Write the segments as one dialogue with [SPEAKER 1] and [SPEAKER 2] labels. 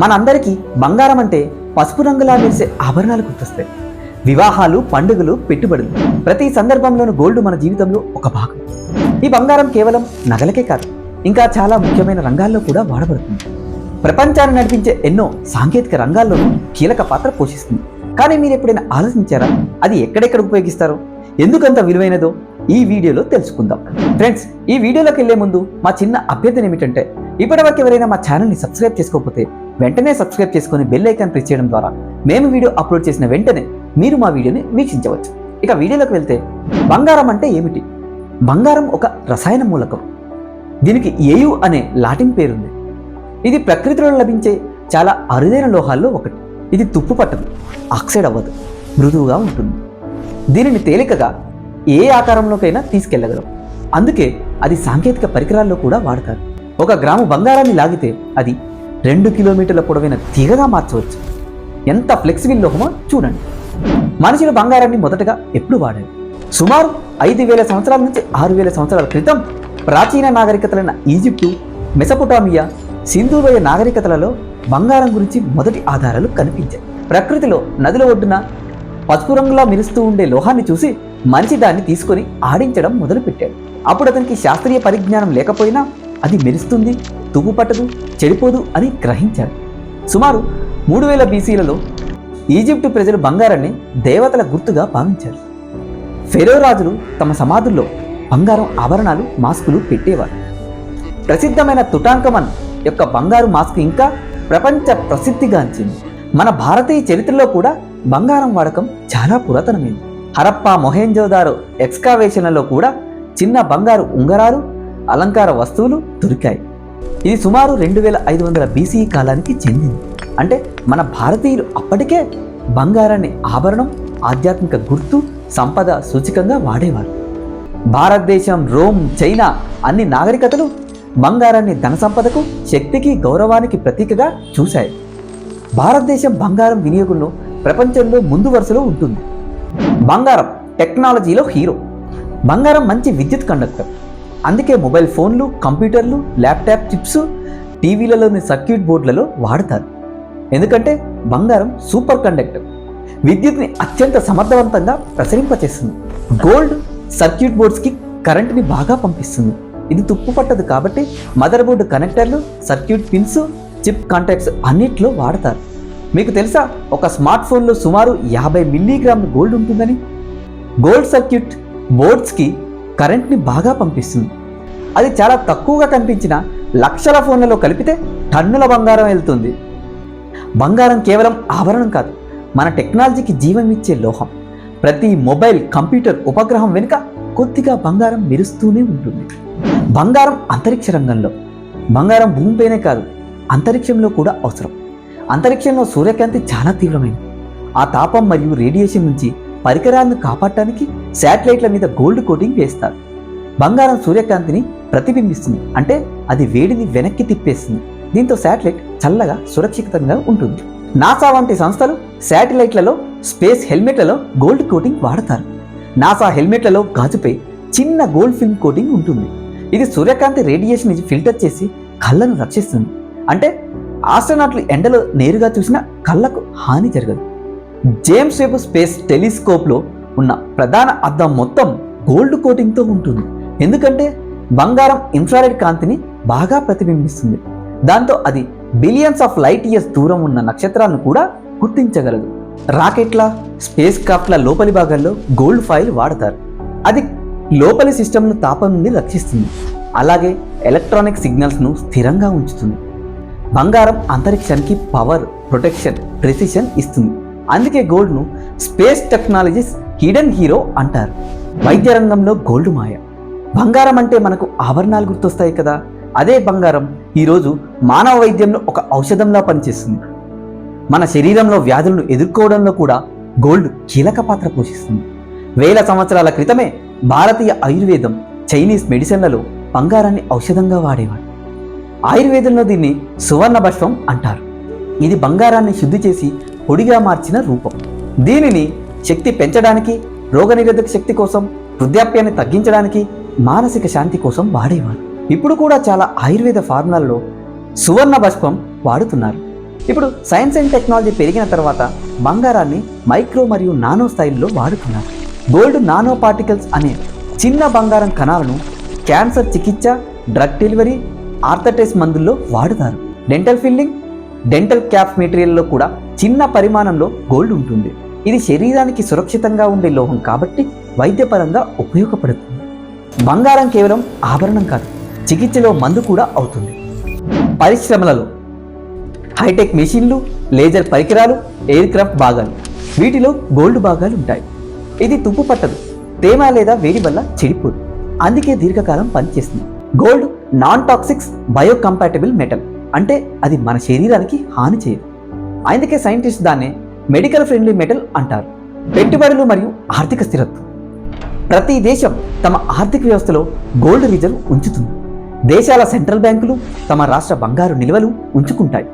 [SPEAKER 1] మనందరికీ బంగారం అంటే పసుపు రంగులా మెరిసే ఆభరణాలు గుర్తొస్తాయి. వివాహాలు పండుగలు పెట్టుబడులు. ప్రతి సందర్భంలోనూ గోల్డ్ మన జీవితంలో ఒక భాగం. ఈ బంగారం కేవలం నగలకే కాదు ఇంకా చాలా ముఖ్యమైన రంగాల్లో కూడా వాడబడుతుంది. ప్రపంచాన్ని నడిపించే ఎన్నో సాంకేతిక రంగాల్లోనూ కీలక పాత్ర పోషిస్తుంది. కానీ మీరు ఎప్పుడైనా ఆలోచించారా? అది ఎక్కడెక్కడ ఉపయోగిస్తారో? ఎందుకంత విలువైనదో? ఈ వీడియోలో తెలుసుకుందాం. ఫ్రెండ్స్ ఈ వీడియోలోకి వెళ్ళే ముందు మా చిన్న అభ్యర్థన ఏమిటంటే ఇప్పటివరకు ఎవరైనా మా ఛానల్ని సబ్స్క్రైబ్ చేసుకోకపోతే వెంటనే సబ్స్క్రైబ్ చేసుకుని బెల్ ఐకాన్ ప్రెస్ చేయడం ద్వారా మేము వీడియో అప్లోడ్ చేసిన వెంటనే మీరు మా వీడియోని వీక్షించవచ్చు. ఇక వీడియోలోకి వెళ్తే బంగారం అంటే ఏమిటి? బంగారం ఒక రసాయన మూలకం. దీనికి ఏయు అనే లాటిన్ పేరుంది. ఇది ప్రకృతిలో లభించే చాలా అరుదైన లోహాల్లో ఒకటి. ఇది తుప్పు పట్టదు ఆక్సైడ్ అవ్వదు మృదువుగా ఉంటుంది. దీనిని తేలికగా ఏ ఆకారంలోకైనా తీసుకెళ్ళగలం. అందుకే అది సాంకేతిక పరికరాల్లో కూడా వాడతారు. ఒక గ్రాము బంగారాన్ని లాగితే అది రెండు కిలోమీటర్ల పొడవైన తీగగా మార్చవచ్చు. ఎంత ఫ్లెక్సిబుల్ లోహమో చూడండి. మనుషులు బంగారాన్ని మొదటగా ఎప్పుడు వాడారు సుమారు ఐదు వేల సంవత్సరాల నుంచి ఆరు వేల సంవత్సరాల క్రితం ప్రాచీన నాగరికతలైన ఈజిప్టు మెసపోటామియా సింధులోయ నాగరికతలలో బంగారం గురించి మొదటి ఆధారాలు కనిపించాయి. ప్రకృతిలో నదుల ఒడ్డున పసుపు రంగులా మెరుస్తూ ఉండే లోహాన్ని చూసి మనిషి దాన్ని తీసుకొని ఆడించడం మొదలుపెట్టాడు. అప్పుడు అతనికి శాస్త్రీయ పరిజ్ఞానం లేకపోయినా అది మెరుస్తుంది తుప్పు పట్టదు చెడిపోదు అని గ్రహించాడు. సుమారు మూడు వేల బీసీలలో ఈజిప్టు ప్రజలు బంగారాన్ని దేవతల గుర్తుగా భావించారు. ఫెరో రాజులు తమ సమాధుల్లో బంగారం ఆభరణాలు మాస్కులు పెట్టేవారు. ప్రసిద్ధమైన తుటాంకమన్ యొక్క బంగారు మాస్క్ ఇంకా ప్రపంచ ప్రసిద్ధిగాంచింది మన భారతీయ చరిత్రలో కూడా బంగారం వాడకం చాలా పురాతనమైంది. హరప్ప మొహేంజోదారో ఎక్స్కావేషన్లలో కూడా చిన్న బంగారు ఉంగరాలు అలంకార వస్తువులు దొరికాయి. ఇది సుమారు రెండు వేల ఐదు వందల బీసీ కాలానికి చెందింది. అంటే మన భారతీయులు అప్పటికే బంగారాన్ని ఆభరణం ఆధ్యాత్మిక గుర్తు సంపద సూచికంగా వాడేవారు. భారతదేశం రోమ్ చైనా అన్ని నాగరికతలు బంగారాన్ని ధన సంపదకు శక్తికి గౌరవానికి ప్రతీకగా చూశాయి. భారతదేశం బంగారం వినియోగంలో ప్రపంచంలో ముందు వరుసలో ఉంటుంది. బంగారం టెక్నాలజీలో హీరో. బంగారం మంచి విద్యుత్ కండక్టర్. అందుకే మొబైల్ ఫోన్లు కంప్యూటర్లు ల్యాప్టాప్ చిప్స్ టీవీలలోని సర్క్యూట్ బోర్డులలో వాడతారు. ఎందుకంటే బంగారం సూపర్ కండక్టర్. విద్యుత్ని అత్యంత సమర్థవంతంగా ప్రసరింపచేస్తుంది. గోల్డ్ సర్క్యూట్ బోర్డ్స్కి కరెంటుని బాగా పంపిస్తుంది. ఇది తుప్పు పట్టదు కాబట్టి మదర్ బోర్డు కనెక్టర్లు సర్క్యూట్ పిన్స్ చిప్ కాంటాక్ట్స్ అన్నిట్లో వాడతారు. మీకు తెలుసా ఒక స్మార్ట్ ఫోన్లో సుమారు యాభై మిల్లీగ్రాముల గోల్డ్ ఉంటుందని? గోల్డ్ సర్క్యూట్ బోర్డ్స్కి కరెంట్ని బాగా పంపిస్తుంది. అది చాలా తక్కువగా కనిపించిన లక్షల ఫోన్లలో కలిపితే టన్నుల బంగారం వెళ్తుంది. బంగారం కేవలం ఆభరణం కాదు మన టెక్నాలజీకి జీవం ఇచ్చే లోహం. ప్రతి మొబైల్ కంప్యూటర్ ఉపగ్రహం వెనుక కొద్దిగా బంగారం మెరుస్తూనే ఉంటుంది. బంగారం అంతరిక్ష రంగంలో బంగారం భూమిపైనే కాదు అంతరిక్షంలో కూడా అవసరం. అంతరిక్షంలో సూర్యకాంతి చాలా తీవ్రమైనది. ఆ తాపం మరియు రేడియేషన్ నుంచి పరికరాలను కాపాడటానికి శాటిలైట్ల మీద గోల్డ్ కోటింగ్ వేస్తారు. బంగారం సూర్యకాంతిని ప్రతిబింబిస్తుంది. అంటే అది వేడిని వెనక్కి తిప్పేస్తుంది. దీంతో శాటిలైట్ చల్లగా సురక్షితంగా ఉంటుంది. నాసా వంటి సంస్థలు శాటిలైట్లలో స్పేస్ హెల్మెట్లలో గోల్డ్ కోటింగ్ వాడతారు. నాసా హెల్మెట్లలో గాజుపై చిన్న గోల్డ్ ఫిల్మ్ కోటింగ్ ఉంటుంది. ఇది సూర్యకాంతి రేడియేషన్ నుంచి ఫిల్టర్ చేసి కళ్ళను రక్షిస్తుంది. అంటే ఆస్ట్రనాట్లు ఎండలో నేరుగా చూసిన కళ్ళకు హాని జరగదు. జేమ్స్ వెబ్ స్పేస్ టెలిస్కోప్లో ఉన్న ప్రధాన అద్దం మొత్తం గోల్డ్ కోటింగ్తో ఉంటుంది. ఎందుకంటే బంగారం ఇన్ఫ్రారెడ్ కాంతిని బాగా ప్రతిబింబిస్తుంది. దాంతో అది బిలియన్స్ ఆఫ్ లైట్ ఇయర్స్ దూరం ఉన్న నక్షత్రాలను కూడా గుర్తించగలదు. రాకెట్ల స్పేస్ క్రాఫ్ట్ల లోపలి భాగాల్లో గోల్డ్ ఫాయిల్ వాడతారు. అది లోపలి సిస్టమ్ను తాపం నుండి రక్షిస్తుంది. అలాగే ఎలక్ట్రానిక్ సిగ్నల్స్ను స్థిరంగా ఉంచుతుంది. బంగారం అంతరిక్షానికి పవర్ ప్రొటెక్షన్ ప్రెసిషన్ ఇస్తుంది. అందుకే గోల్డ్ను స్పేస్ టెక్నాలజీస్ హిడెన్ హీరో అంటారు. వైద్య రంగంలో గోల్డ్ మాయ. బంగారం అంటే మనకు ఆభరణాలు గుర్తొస్తాయి కదా. అదే బంగారం ఈరోజు మానవ వైద్యంలో ఒక ఔషధంలా పనిచేస్తుంది. మన శరీరంలో వ్యాధులను ఎదుర్కోవడంలో కూడా గోల్డ్ కీలక పాత్ర పోషిస్తుంది. వేల సంవత్సరాల క్రితమే భారతీయ ఆయుర్వేదం చైనీస్ మెడిసిన్లలో బంగారాన్ని ఔషధంగా వాడేవారు. ఆయుర్వేదంలో దీన్ని సువర్ణ భస్వం అంటారు. ఇది బంగారాన్ని శుద్ధి చేసి పొడిగా మార్చిన రూపం. దీనిని శక్తి పెంచడానికి రోగనిరోధక శక్తి కోసం వృద్ధాప్యాన్ని తగ్గించడానికి మానసిక శాంతి కోసం వాడేవారు. ఇప్పుడు కూడా చాలా ఆయుర్వేద ఫార్ములాల్లో సువర్ణ భస్మం వాడుతున్నారు. ఇప్పుడు సైన్స్ అండ్ టెక్నాలజీ పెరిగిన తర్వాత బంగారాన్ని మైక్రో మరియు నానో స్థాయిలో వాడుతున్నారు. గోల్డ్ నానో పార్టికల్స్ అనే చిన్న బంగారం కణాలను క్యాన్సర్ చికిత్స డ్రగ్ డెలివరీ ఆర్థటైస్ మందుల్లో వాడుతారు. డెంటల్ ఫిల్లింగ్ డెంటల్ క్యాప్ మెటీరియల్లో కూడా చిన్న పరిమాణంలో గోల్డ్ ఉంటుంది. ఇది శరీరానికి సురక్షితంగా ఉండే లోహం కాబట్టి వైద్యపరంగా ఉపయోగపడుతుంది. బంగారం కేవలం ఆభరణం కాదు చికిత్సలో మందు కూడా అవుతుంది. పరిశ్రమలలో హైటెక్ మెషిన్లు లేజర్ పరికరాలు ఎయిర్ క్రాఫ్ట్ భాగాలు వీటిలో గోల్డ్ భాగాలు ఉంటాయి. ఇది తుప్పు పట్టదు తేమ లేదా వేడి వల్ల చెడిపోదు. అందుకే దీర్ఘకాలం పనిచేస్తుంది. Gold non toxics biocompatible metal అంటే అది మన శరీరానికి హాని చేయదు. అందుకే సైంటిస్ట్ దాన్ని మెడికల్ ఫ్రెండ్లీ మెటల్ అంటారు. పెట్టుబడులు మరియు ఆర్థిక స్థిరత్వం. ప్రతి దేశం తమ ఆర్థిక వ్యవస్థలో గోల్డ్ రిజర్వ్ ఉంచుతుంది. దేశాల సెంట్రల్ బ్యాంకులు తమ రాష్ట్ర బంగారు నిల్వలు ఉంచుకుంటాయి.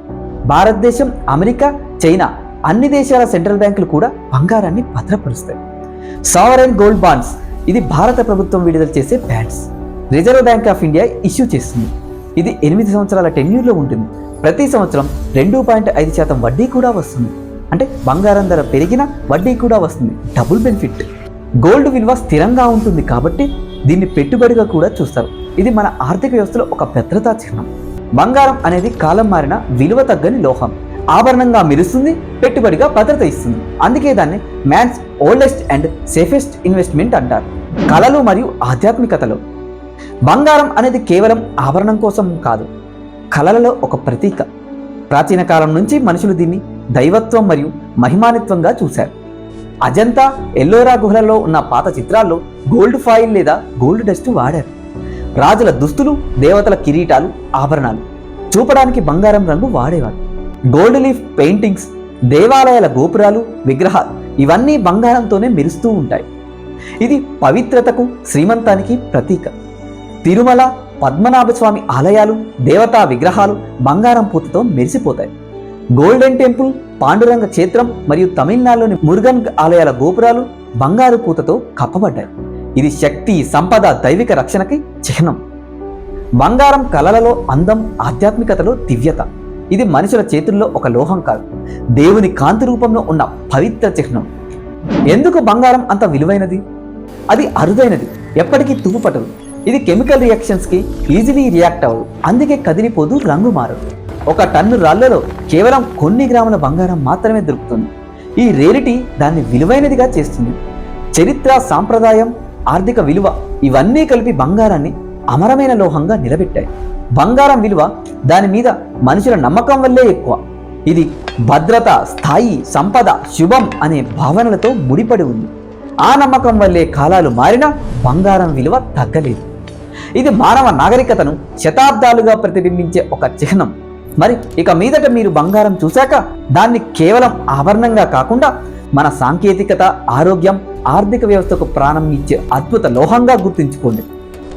[SPEAKER 1] భారతదేశం అమెరికా చైనా అన్ని దేశాల సెంట్రల్ బ్యాంకులు కూడా బంగారాన్ని భద్రపరుస్తాయి. సావరైన్ గోల్డ్ బాండ్స్ ఇది భారత ప్రభుత్వం విడుదల చేసే bonds. Reserve bank of India issue చేస్తుంది. ఇది ఎనిమిది సంవత్సరాల టెన్యూర్లో ఉంటుంది. ప్రతి సంవత్సరం రెండు పాయింట్ ఐదు శాతం వడ్డీ కూడా వస్తుంది. అంటే బంగారం ధర పెరిగిన వడ్డీ కూడా వస్తుంది. డబుల్ బెనిఫిట్ గోల్డ్ విలువ స్థిరంగా ఉంటుంది కాబట్టి దీన్ని పెట్టుబడిగా కూడా చూస్తారు. ఇది మన ఆర్థిక వ్యవస్థలో ఒక భద్రతా చిహ్నం. బంగారం అనేది కాలం మారిన విలువ తగ్గని లోహం. ఆభరణంగా మెరుస్తుంది పెట్టుబడిగా భద్రత ఇస్తుంది. అందుకే దాన్ని man's oldest and safest investment అంటారు. కళలు మరియు ఆధ్యాత్మికతలో. బంగారం అనేది కేవలం ఆభరణం కోసం కాదు కళలలో ఒక ప్రతీక. ప్రాచీన కాలం నుంచి మనుషులు దీన్ని దైవత్వం మరియు మహిమానిత్వంగా చూశారు. అజంతా ఎల్లోరా గుహలలో ఉన్న పాత చిత్రాల్లో గోల్డ్ ఫాయిల్ లేదా గోల్డ్ డస్ట్ వాడారు. రాజుల దుస్తులు దేవతల కిరీటాలు ఆభరణాలు చూపడానికి బంగారం రంగు వాడేవారు. గోల్డ్ లీఫ్ పెయింటింగ్స్ దేవాలయాల గోపురాలు విగ్రహాలు ఇవన్నీ బంగారంతోనే మెరుస్తూ ఉంటాయి. ఇది పవిత్రతకు శ్రీమంతానికి ప్రతీక. తిరుమల పద్మనాభ స్వామి ఆలయాలు దేవతా విగ్రహాలు బంగారం పూతతో మెరిసిపోతాయి. గోల్డెన్ టెంపుల్ పాండురంగ క్షేత్రం మరియు తమిళనాడులోని మురుగన్ ఆలయాల గోపురాలు బంగారు పూతతో కప్పబడ్డాయి. ఇది శక్తి సంపద దైవిక రక్షణకి చిహ్నం. బంగారం కళలలో అందం ఆధ్యాత్మికతలో దివ్యత. ఇది మనుషుల చేతుల్లో ఒక లోహం కాదు దేవుని కాంతి రూపంలో ఉన్న పవిత్ర చిహ్నం. ఎందుకు బంగారం అంత విలువైనది? అది అరుదైనది ఎప్పటికీ తుప్పు పట్టదు ఇది కెమికల్ రియాక్షన్స్కి ఈజీలీ రియాక్ట్ అవ్వదు అందుకే కదిలిపోదు రంగు మారదు. ఒక టన్ను రాళ్ళలో కేవలం కొన్ని గ్రాముల బంగారం మాత్రమే దొరుకుతుంది. ఈ రేరిటీ దాన్ని విలువైనదిగా చేస్తుంది. చరిత్ర సాంప్రదాయం ఆర్థిక విలువ ఇవన్నీ కలిపి బంగారాన్ని అమరమైన లోహంగా నిలబెట్టాయి. బంగారం విలువ దాని మీద మనుషుల నమ్మకం వల్లే ఎక్కువ. ఇది భద్రత స్థాయి సంపద శుభం అనే భావనలతో ముడిపడి ఉంది. ఆ నమ్మకం వల్లే కాలాలు మారినా బంగారం విలువ తగ్గలేదు. ఇది మానవ నాగరికతను శతాబ్దాలుగా ప్రతిబింబించే ఒక చిహ్నం. మరి ఇక మీదట మీరు బంగారం చూశాక దాన్ని కేవలం ఆభరణంగా కాకుండా మన సాంకేతికత ఆరోగ్యం ఆర్థిక వ్యవస్థకు ప్రాణం ఇచ్చే అద్భుత లోహంగా గుర్తుంచుకోండి.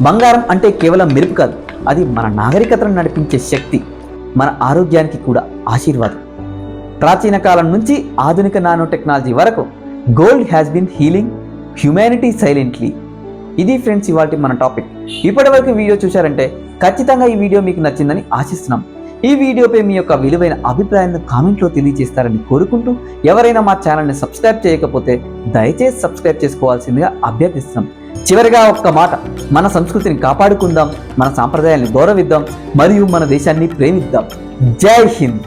[SPEAKER 1] బంగారం అంటే కేవలం మెరుపు కాదు అది మన నాగరికతను నడిపించే శక్తి మన ఆరోగ్యానికి కూడా ఆశీర్వాదం. ప్రాచీన కాలం నుంచి ఆధునిక నానో టెక్నాలజీ వరకు gold has been healing humanity silently ఇది ఫ్రెండ్స్ ఇవాళ మన టాపిక్. ఇప్పటివరకు వీడియో చూశారంటే ఖచ్చితంగా ఈ వీడియో మీకు నచ్చిందని ఆశిస్తున్నాం. ఈ వీడియోపై మీ యొక్క విలువైన అభిప్రాయాలను కామెంట్లో తెలియజేస్తారని కోరుకుంటూ ఎవరైనా మా ఛానల్ని సబ్స్క్రైబ్ చేయకపోతే దయచేసి సబ్స్క్రైబ్ చేసుకోవాల్సిందిగా అభ్యర్థిస్తున్నాం. చివరిగా ఒక్క మాట మన సంస్కృతిని కాపాడుకుందాం మన సాంప్రదాయాన్ని గౌరవిద్దాం మరియు మన దేశాన్ని ప్రేమిద్దాం. జై హింద్!